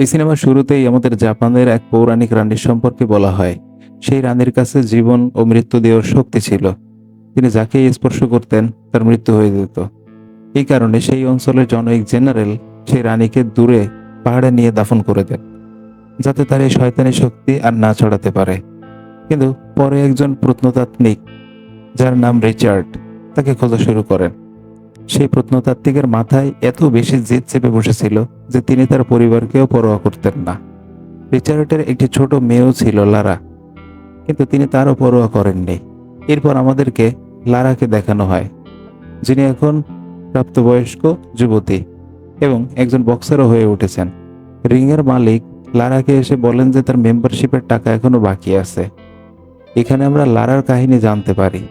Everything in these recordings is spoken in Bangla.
এই সিনেমার শুরুতেই আমাদের জাপানের এক পৌরাণিক রানীর সম্পর্কে বলা হয়। সেই রানীর কাছে জীবন ও মৃত্যু দেওয়ার শক্তি ছিল। তিনি যাকে স্পর্শ করতেন, তার মৃত্যু হয়ে যেত। এই কারণে সেই অঞ্চলের জনৈক জেনারেল সেই রানীকে দূরে, পাহাড়ে নিয়ে দাফন করে দেন, যাতে তার এই শয়তানি শক্তি আর না ছড়াতে পারে। কিন্তু পরে একজন প্রত্নতাত্ত্বিক, যার নাম রিচার্ড, তাকে খোঁজা শুরু করেন। সেই প্রত্নতাত্ত্বিকের মাথায় এত বেশি জেদ চেপে বসেছিল যে তিনি তার পরিবারকেও পরোয়া করতেন না। রিচার্ডের একটি ছোট মেয়েও ছিল লারা, কিন্তু তিনি তারও পরোয়া করেননি। এরপর আমাদেরকে লারাকে দেখানো হয়, যিনি এখন প্রাপ্তবয়স্ক যুবতী এবং একজন বক্সারও হয়ে উঠেছেন। রিংয়ের মালিক লারাকে এসে বলেন যে তার মেম্বারশিপের টাকা এখনও বাকি আছে। এখানে আমরা লারার কাহিনী জানতে পারি।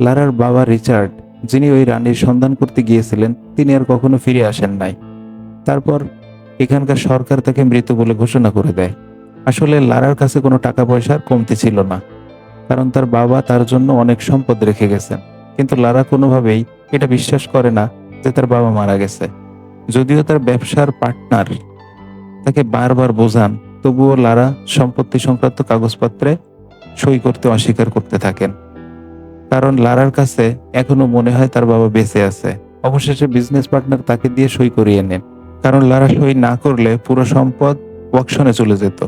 লারার বাবা রিচার্ড, যিনি ওই রানীর সন্ধান করতে গিয়েছিলেন, তিনি আর কখনো ফিরে আসেন নাই। তারপর এখানকার সরকার তাকে মৃত বলে ঘোষণা করে দেয়। আসলে লারার কাছে কোনো টাকা পয়সার কমতি ছিল না, কারণ তার বাবা তার জন্য অনেক সম্পদ রেখে গেছেন। কিন্তু লারা কোনোভাবেই এটা বিশ্বাস করে না যে তার বাবা মারা গেছে। যদিও তার ব্যবসার পার্টনার তাকে বারবার বোঝান, তবুও লারা সম্পত্তি সংক্রান্ত কাগজপত্রে সই করতে অস্বীকার করতে থাকেন। কারণ লারার কাছে এখনও মনে হয় তার বাবা বেঁচে আছে। অবশেষে বিজনেস পার্টনার তাকে দিয়ে সই করিয়ে নেন। কারণ লারা সই না করলে পুরো সম্পদ ওয়াকশনে চলে যেত।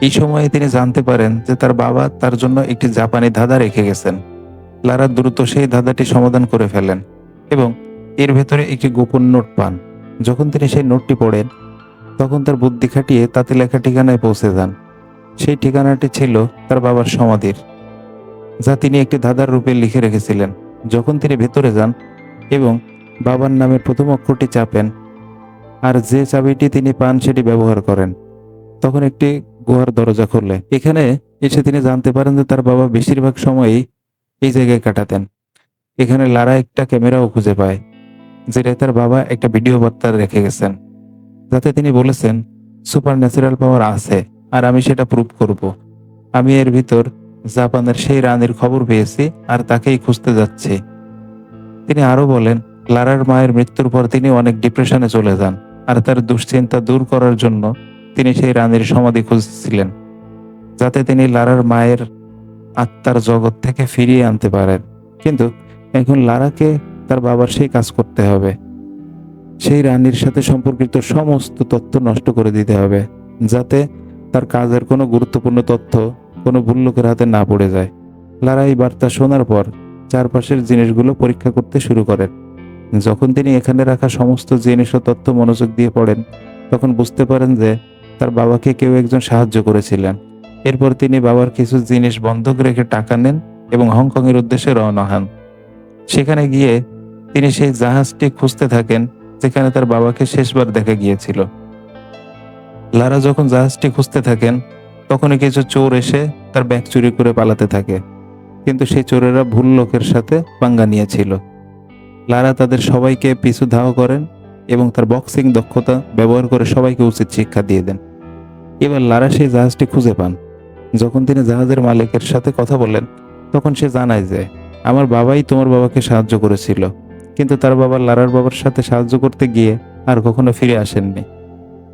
এই সময়ে তিনি জানতে পারেন যে তার বাবা তার জন্য একটি জাপানি ধাঁধা রেখে গেছেন। লারা দ্রুত সেই ধাঁধাটি সমাধান করে ফেলেন এবং এর ভেতরে একটি গোপন নোট পান। যখন তিনি সেই নোটটি পড়েন, তখন তার বুদ্ধি খাটিয়ে তাতে লেখা ঠিকানায় পৌঁছে যান। সেই ঠিকানাটি ছিল তার বাবার সমাধির, যা তিনি একটি ধাঁধার রূপে লিখে রেখেছিলেন। যখন তিনি ভেতরে যান এবং বাবার নামের প্রথম অক্ষরটি চাপেন আর যে চাবিটি তিনি পান সেটি ব্যবহার করেন। তখন একটি গুহার দরজা খুললে। এখানে এসে তিনি জানতে পারেন যে তার বাবা বেশিরভাগ সময়ই এই জায়গায় কাটাতেন। এখানে লারা একটা ক্যামেরাও খুঁজে পায় যেটা তার বাবা একটা ভিডিও বার্তা রেখে গেছেন। যাতে তিনি বলেছেন সুপার ন্যাচারাল পাওয়ার আছে, আর আমি সেটা প্রুভ করব। আমি এর ভিতর জাপানের সেই রানীর খবর পেয়েছি আর তাকেই খুঁজতে যাচ্ছি। তিনি আরও বলেন, লারার মায়ের মৃত্যুর পর তিনি অনেক ডিপ্রেশনে চলে যান। আর তার দুশ্চিন্তা দূর করার জন্য তিনি সেই রানীর সমাধি খুঁজছিলেন, যাতে তিনি লারার মায়ের আত্মার জগৎ থেকে ফিরিয়ে আনতে পারেন। কিন্তু এখন লারাকে তার বাবার সেই কাজ করতে হবে। সেই রানীর সাথে সম্পর্কিত সমস্ত তথ্য নষ্ট করে দিতে হবে, যাতে তার কাজের কোনো গুরুত্বপূর্ণ তথ্য কোনো ভুল লোকের হাতে না পড়ে যায়। লারা এই বার্তা শোনার পর চারপাশের জিনিসগুলো পরীক্ষা করতে শুরু করেন। যখন তিনি এখানে রাখা সমস্ত জিনিস ও তথ্য মনোযোগ দিয়ে পড়েন, তখন বুঝতে পারেন যে তার বাবাকে কেউ একজন সাহায্য করেছিলেন। এরপর তিনি বাবার কিছু জিনিস বন্ধক রেখে টাকা নেন এবং হংকংয়ের উদ্দেশ্যে রওনা হন। সেখানে গিয়ে তিনি সেই জাহাজটি খুঁজতে থাকেন, যেখানে তার বাবাকে শেষবার দেখা গিয়েছিল। লারা যখন জাহাজটি খুঁজতে থাকেন, তখনই কিছু চোর এসে তার ব্যাগ চুরি করে পালাতে থাকে। কিন্তু সেই চোরেরা ভুল লোকের সাথে পাঙ্গা নিয়েছিল। লারা তাদের সবাইকে পিছু ধাওয়া করেন এবং তার বক্সিং দক্ষতা ব্যবহার করে সবাইকে উচিত শিক্ষা দিয়ে দেন। এবার লারা সেই জাহাজটি খুঁজে পান। যখন তিনি জাহাজের মালিকের সাথে কথা বলেন তখন সে জানায় যে, আমার বাবাই তোমার বাবাকে সাহায্য করেছিল, কিন্তু তার বাবা লারার বাবার সাথে সাহায্য করতে গিয়ে আর কখনো ফিরে আসেননি।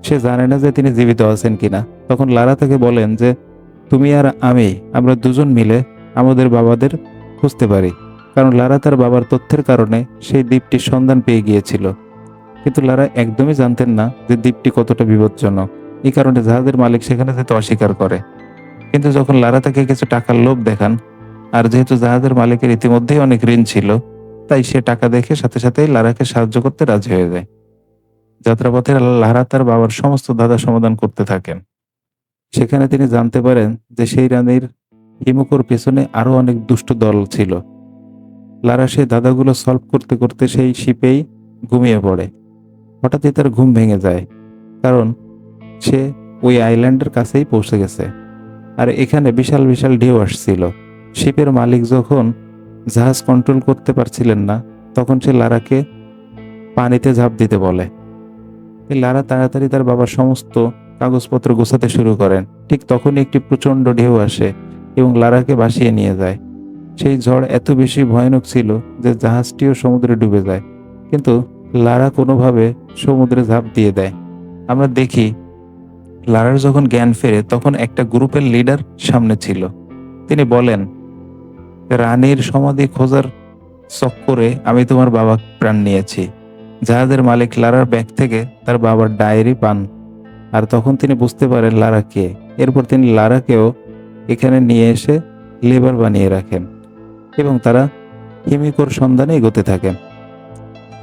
সে জানে না যে তিনি জীবিত আছেন কিনা। তখন লারা তাকে বলেন যে, তুমি আর আমি, আমরা দুজন মিলে আমাদের বাবাদের খুঁজতে পারি। কারণ লারা তার বাবার তথ্যের কারণে সেই দ্বীপটির সন্ধান পেয়ে গিয়েছিল। কিন্তু লারা একদমই জানতেন না যে দ্বীপটি কতটা বিপজ্জনক। এই কারণে জাহাজের মালিক সেখানে যেতে অস্বীকার করে। কিন্তু যখন লারা তাকে কিছু টাকার লোভ দেখান, আর যেহেতু জাহাজের মালিকের ইতিমধ্যেই অনেক ঋণ ছিল, তাই সে টাকা দেখে সাথে সাথেই লারাকে সাহায্য করতে রাজি হয়ে যায়। যাত্রাপথে লারা তার বাবার সমস্ত ধাঁধা সমাধান করতে থাকেন। সেখানে তিনি জানতে পারেন যে সেই রানীর হিমুকুর পেছনে আরও অনেক দুষ্ট দল ছিল। লারা সেই ধাঁধাগুলো সলভ করতে করতে সেই শিপেই ঘুমিয়ে পড়ে। হঠাৎই তার ঘুম ভেঙে যায়, কারণ সে ওই আইল্যান্ডের কাছেই পৌঁছে গেছে। আর এখানে বিশাল বিশাল ঢেউ আসছিল। শিপের মালিক যখন জাহাজ কন্ট্রোল করতে পারছিলেন না, তখন সে লারাকে পানিতে ঝাঁপ দিতে বলে। লারা তাড়াতাড়ি তার বাবার সমস্ত কাগজপত্র গোছাতে শুরু করেন। ঠিক তখনই একটি প্রচণ্ড ঢেউ আসে এবং লারাকে ভাসিয়ে নিয়ে যায়। সেই ঝড় এত বেশি ভয়ানক ছিল যে জাহাজটিও সমুদ্রে ডুবে যায়। কিন্তু লারা কোনোভাবে সমুদ্রে ঝাঁপ দিয়ে দেয়। আমরা দেখি, লারার যখন জ্ঞান ফেরে, তখন একটা গ্রুপের লিডার সামনে ছিল। তিনি বলেন, রানীর সমাধি খোঁজার চক্করে আমি তোমার বাবা প্রাণ নিয়েছি। জাহাজের মালিক লারার ব্যাগ থেকে তার বাবার ডায়েরি পান। আর তখন তিনি বুঝতে পারেন লারা কে। এরপর তিনি লারাকেও এখানে নিয়ে এসে লেবার বানিয়ে রাখেন। এবং তারা হিমিকোর সন্ধানে এগোতে থাকেন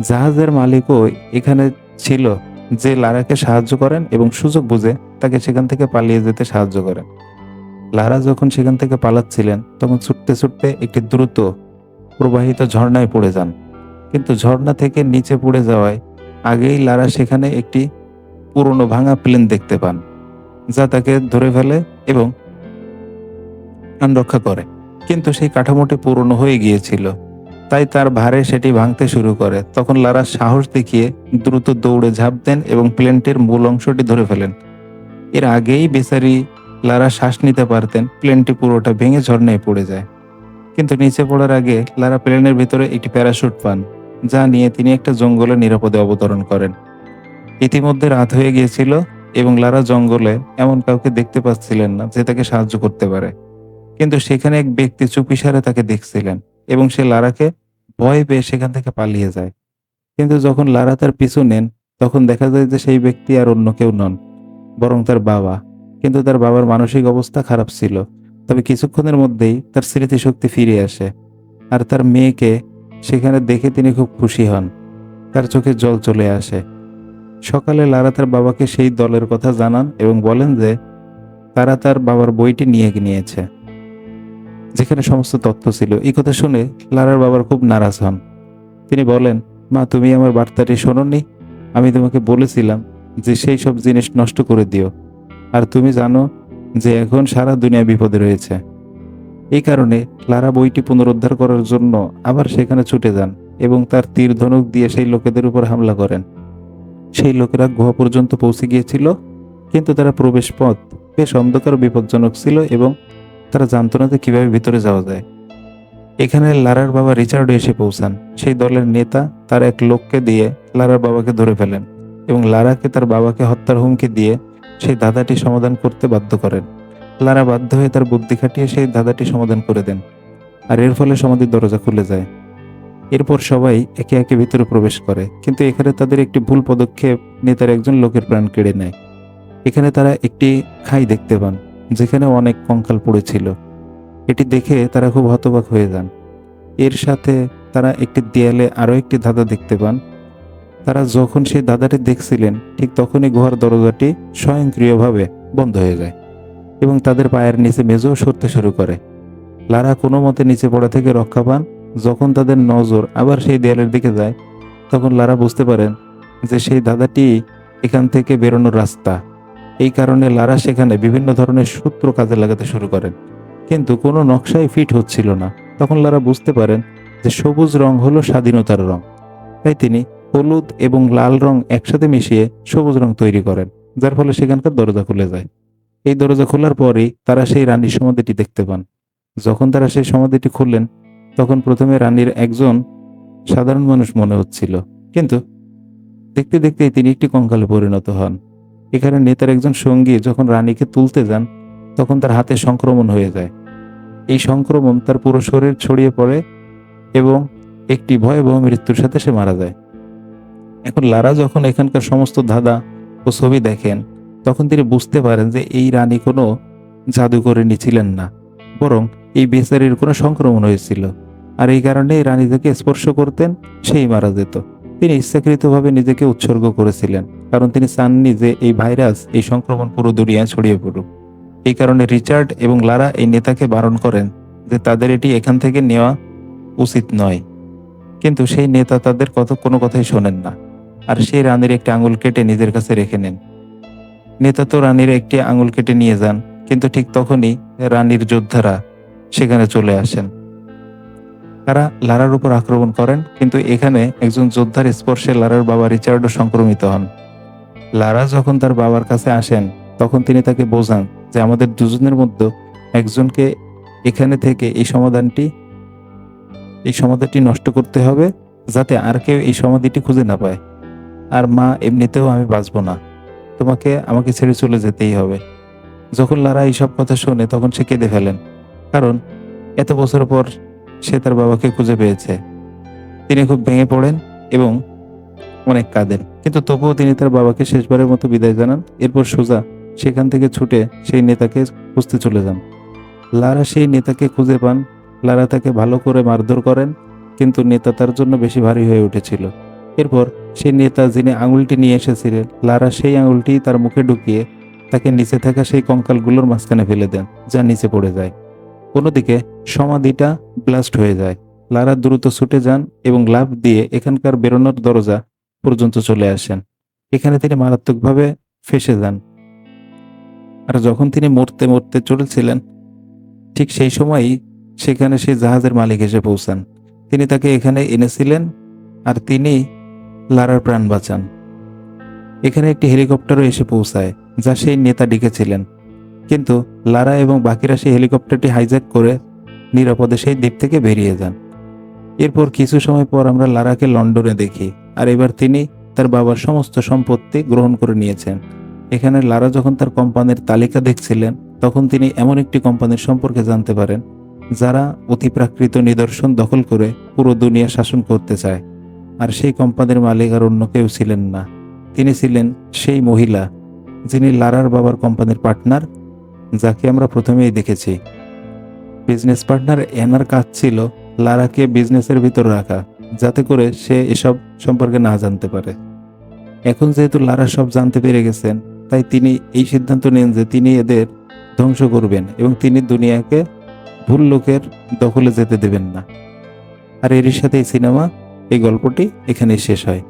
জাহাজের মালিকও এখানে ছিল যে লারাকে সাহায্য করেন এবং সুযোগ বুঝে তাকে সেখান থেকে পালিয়ে যেতে সাহায্য করেন। লারা যখন সেখান থেকে পালাচ্ছিলেন, তখন ছুটতে ছুটতে একটি দ্রুত প্রবাহিত ঝর্ণায় পড়ে যান। কিন্তু ঝর্ণা থেকে নিচে পড়ে যাওয়ায় আগেই লারা সেখানে একটি পুরনো ভাঙা প্লেন দেখতে পান, যা তাকে ধরে ফেলে এবং রক্ষা করে। কিন্তু সেই কাঠামোটি পুরনো হয়ে গিয়েছিল। তাই তার ভারে সেটি ভাঙতে শুরু করে। তখন লারা সাহস দেখিয়ে দ্রুত দৌড়ে ঝাঁপ দেন এবং প্লেনটির মূল অংশটি ধরে ফেলেন। এর আগেই বেচারি লারা শ্বাস নিতে পারতেন, প্লেনটি পুরোটা ভেঙে ঝর্ণায় পড়ে যায়। কিন্তু নিচে পড়ার আগে লারা প্লেনের ভিতরে একটি প্যারাশুট পান, যা নিয়ে তিনি একটা জঙ্গলে নিরাপদে অবতরণ করেন। ইতিমধ্যে রাত হয়ে গিয়েছিল এবং লারা জঙ্গলে এমন কাউকে দেখতে পাচ্ছিলেন না যে তাকে সাহায্য করতে পারে। কিন্তু সেখানে এক ব্যক্তি চুপি চুপিসারে তাকে দেখছিলেন এবং সে লারাকে ভয় পেয়ে সেখান থেকে পালিয়ে যায়। কিন্তু যখন লারা তার পিছু নেন, তখন দেখা যায় যে সেই ব্যক্তি আর অন্য কেউ নন, বরং তার বাবা। কিন্তু তার বাবার মানসিক অবস্থা খারাপ ছিল, তবে কিছুক্ষণের মধ্যেই তার স্মৃতিশক্তি ফিরে আসে আর তার মেয়েকে সেখানে দেখে তিনি খুব খুশি হন। তার চোখে জল চলে আসে। সকালে লারা তার বাবাকে সেই দলের কথা জানান এবং বলেন যে তারা তার বাবার বইটি নিয়ে নিয়েছে। যেখানে সমস্ত তথ্য ছিল। এই কথা শুনে লারার বাবার খুব নারাজ হন। তিনি বলেন, মা, তুমি আমার বার্তাটি শোনোনি। আমি তোমাকে বলেছিলাম যে সেই সব জিনিস নষ্ট করে দিও। আর তুমি জানো যে এখন সারা দুনিয়া বিপদে রয়েছে। এই কারণে লারা বইটি পুনরুদ্ধার করার জন্য আবার সেখানে ছুটে যান এবং তার তীর ধনুক দিয়ে সেই লোকেদের উপর হামলা করেন। সেই লোকেরা গুহা পর্যন্ত পৌঁছে গিয়েছিল, কিন্তু তারা প্রবেশ পথ বেশ অন্ধকার বিপজ্জনক ছিল এবং তারা জানতো না যে কীভাবে ভিতরে যাওয়া যায়? এখানে লারার বাবা রিচার্ড এসে পৌঁছান। সেই দলের নেতা তার এক লোককে দিয়ে লারার বাবাকে ধরে ফেলেন এবং লারাকে তার বাবাকে হত্যার হুমকি দিয়ে সেই ধাঁধাটি সমাধান করতে বাধ্য করেন। লারা বাধ্য হয়ে তার বুদ্ধি খাটিয়ে সেই ধাঁধাটি সমাধান করে দেন আর এর ফলে সমাধির দরজা খুলে যায়। এরপর সবাই একে একে ভিতরে প্রবেশ করে, কিন্তু এখানে তাদের একটি ভুল পদক্ষেপ নেতার একজন লোকের প্রাণ কেড়ে নেয়। এখানে তারা একটি খাই দেখতে পান। যেখানে অনেক কঙ্কাল পড়েছিল এটি দেখে তারা খুব হতবাক হয়ে যান। এর সাথে তারা একটি দেয়ালে আরও একটি ধাঁধা দেখতে পান। তারা যখন সেই ধাঁধাটি দেখছিলেন, ঠিক তখনই গুহার দরজাটি স্বয়ংক্রিয়ভাবে বন্ধ হয়ে যায় এবং তাদের পায়ের নিচে মেজেও সরতে শুরু করে। লারা কোনো মতে নিচে পড়া থেকে রক্ষা পান। যখন তাদের নজর আবার সেই দেয়ালের দিকে যায়, তখন লারা বুঝতে পারেন যে সেই ধাঁধাটি এখান থেকে বেরোনোর রাস্তা। এই কারণে লারা সেখানে বিভিন্ন ধরনের সূত্র কাজে লাগাতে শুরু করেন। কিন্তু কোনো নকশাই ফিট হচ্ছিল না। তখন লারা বুঝতে পারেন যে সবুজ রং হলো স্বাধীনতার রং। তাই তিনি হলুদ এবং লাল রং একসাথে মিশিয়ে সবুজ রং তৈরি করেন, যার ফলে সেখানকার দরজা খুলে যায়। এই দরজা খোলার পরেই তারা সেই রানীর সমাধিটি দেখতে পান। যখন তারা সেই সমাধিটি খুললেন, তখন প্রথমে রানীর একজন সাধারণ মানুষ মনে হচ্ছিল। কিন্তু দেখতে দেখতেই তিনি একটি কঙ্কালে পরিণত হন। এখানে নেতার একজন সঙ্গী যখন রানীকে তুলতে যান, তখন তার হাতে সংক্রমণ হয়ে যায়। এই সংক্রমণ তার পুরো শরীর ছড়িয়ে পড়ে এবং একটি ভয়াবহ মৃত্যুর সাথে সে মারা যায়। এখন লারা যখন এখানকার সমস্ত ধাঁধা ও ছবি দেখেন, তখন তিনি বুঝতে পারেন যে এই রানী কোনো জাদুকরিনী ছিলেন না, বরং এই বেচারির কোনো সংক্রমণ হয়েছিল। আর এই কারণে রানী যাকে স্পর্শ করতেন, সেই মারা যেত। তিনি ইচ্ছাকৃতভাবে নিজেকে উৎসর্গ করেছিলেন, কারণ তিনি চাননি যে এই ভাইরাস, এই সংক্রমণ পুরো দুনিয়ায় ছড়িয়ে পড়ুক। এই কারণে রিচার্ড এবং লারা এই নেতাকে বারণ করেন যে তাদের এটি এখান থেকে নেওয়া উচিত নয়। কিন্তু সেই নেতা তাদের কত, কোনো কথাই শোনেন না, আর সেই রানীর একটি আঙুল কেটে নিজের কাছে রেখে নেন। নেতা তো রানীর একটি আঙুল কেটে নিয়ে যান, কিন্তু ঠিক তখনই রানীর যোদ্ধারা সেখানে চলে আসেন। তারা লারার উপর আক্রমণ করেন, কিন্তু এখানে একজন যোদ্ধার স্পর্শে লারার বাবা রিচার্ডও সংক্রমিত হন। লারা যখন তার বাবার কাছে আসেন, তখন তিনি তাকে বোঝান যে আমাদের দুজনের মধ্যে একজনকে এখানে থেকে এই সমাধানটি এই সমাধানটি নষ্ট করতে হবে, যাতে আর কেউ এই সমাধিটি খুঁজে না পায়। আর মা, এমনিতেও আমি বাঁচব না। তোমাকে, আমাকে ছেড়ে চলে যেতেই হবে। যখন লারা এইসব কথা শোনে, তখন সে কেঁদে ফেলেন। কারণ, এত বছর পর সে তার বাবাকে খুঁজে পেয়েছে। তিনি খুব ভেঙে পড়েন এবং অনেক কাঁদেন। কিন্তু তবুও তিনি তার বাবাকে শেষবারের মতো বিদায় জানান। এরপর সোজা সেখান থেকে ছুটে সেই নেতাকে খুঁজতে চলে যান। লারা সেই নেতাকে খুঁজে পান। লারা তাকে ভালো করে মারধর করেন, কিন্তু নেতা তার জন্য বেশি ভারী হয়ে উঠেছিল। এরপর সেই নেতা যিনি আঙুলটি নিয়ে এসেছিলেন, লারা সেই আঙুলটি তার মুখে ঢুকিয়ে তাকে নিচে থাকা সেই কঙ্কালগুলোর মাঝখানে ফেলে দেন, যা নিচে পড়ে যায়। অন্যদিকে সমাধিটা ব্লাস্ট হয়ে যায়। লারা দ্রুত ছুটে যান এবং লাফ দিয়ে এখানকার বেরোনোর দরজা পর্যন্ত চলে আসেন। এখানে তিনি মারাত্মকভাবে ফেসে যান। আর যখন তিনি মরতে মরতে চলেছিলেন, ঠিক সেই সময়ই সেখানে সেই জাহাজের মালিক এসে পৌঁছান। তিনি তাকে এখানে এনেছিলেন আর তিনি লারার প্রাণ বাঁচান। এখানে একটি হেলিকপ্টারও এসে পৌঁছায়, যা সেই নেতা ডেকেছিলেন। কিন্তু লারা এবং বাকিরা সেই হেলিকপ্টারটি হাইজ্যাক করে নিরাপদে সেই দ্বীপ থেকে বেরিয়ে যান। এরপর কিছু সময় পর আমরা লারাকে লন্ডনে দেখি আর এবার তিনি তার বাবার সমস্ত সম্পত্তি গ্রহণ করে নিয়েছেন। এখানে লারা যখন তার কোম্পানির তালিকা দেখছিলেন, তখন তিনি এমন একটি কোম্পানির সম্পর্কে জানতে পারেন, যারা অতিপ্রাকৃত নিদর্শন দখল করে পুরো দুনিয়া শাসন করতে চায়। আর সেই কোম্পানির মালিক আর অন্য কেউ ছিলেন না। তিনি ছিলেন সেই মহিলা, যিনি লারার বাবার কোম্পানির পার্টনার যাকে আমরা প্রথমেই দেখেছি। বিজনেস পার্টনার এনার কাজ ছিল লারাকে বিজনেসের ভিতর রাখা, যাতে করে সে এসব সম্পর্কে না জানতে পারে। এখন যেহেতু লারা সব জানতে পেরে গেছেন, তাই তিনি এই সিদ্ধান্ত নেন যে তিনি এদের ধ্বংস করবেন এবং তিনি দুনিয়াকে ভুল লোকের দখলে যেতে দেবেন না। আর এরই সাথে এই সিনেমা, এই গল্পটি এখানেই শেষ হয়।